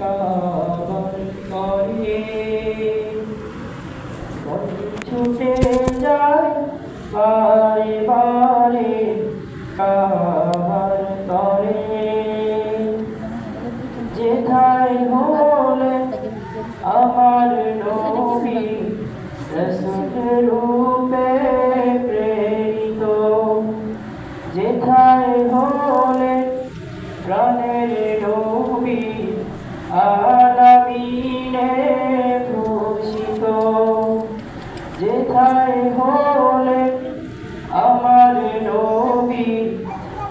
করে ছুটে যায় বারে বারে কাবার করে। যেথায় হলে আমার নবী রসুল রূপে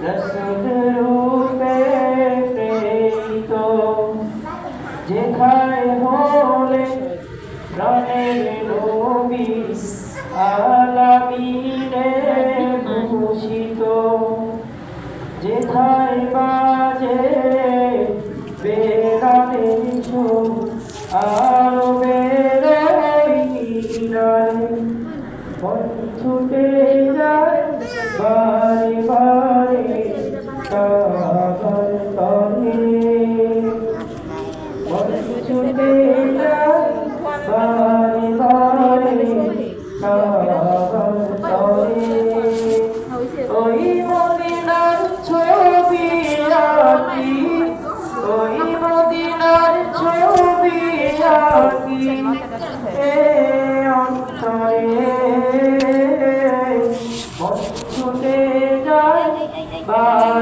রসুল রূপে প্রেরিত যেখানে হলে প্রাণের নবী আলামিনে ভূষিত যেথায় বাজে বেড়ানের সুর ছুটে যায় বারে বারে তরে মন ছুটে যায় বারে বারে কাবার তরে ওই মদিনার ছবি আঁকি ওই মদিনার ছবি আঁকি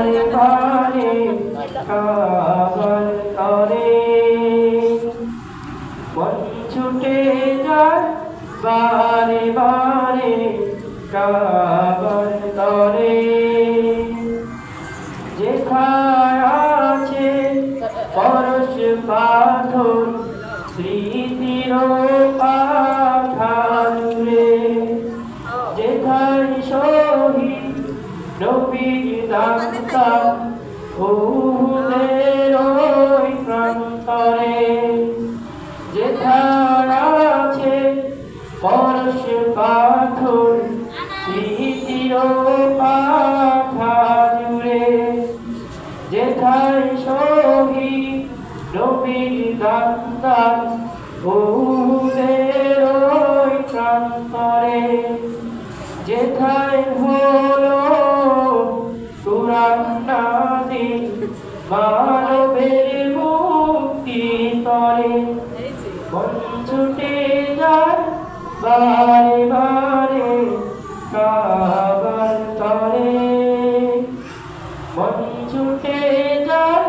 বারে কাবার তরে মন ছুটে যায় বারে বারে কাবার তরে যেখায় আছে পাথর স্মৃতির উহুদের ওই প্রান্তরে যেথায় আছে পরশ পাথর স্মৃতির পাখা জুড়ে যেথায় শহীদ নবীর দান্তার বহুদের ওই যেথায় ছুটে যায় বারে বারে কাবার তরে মন ছুটে যায়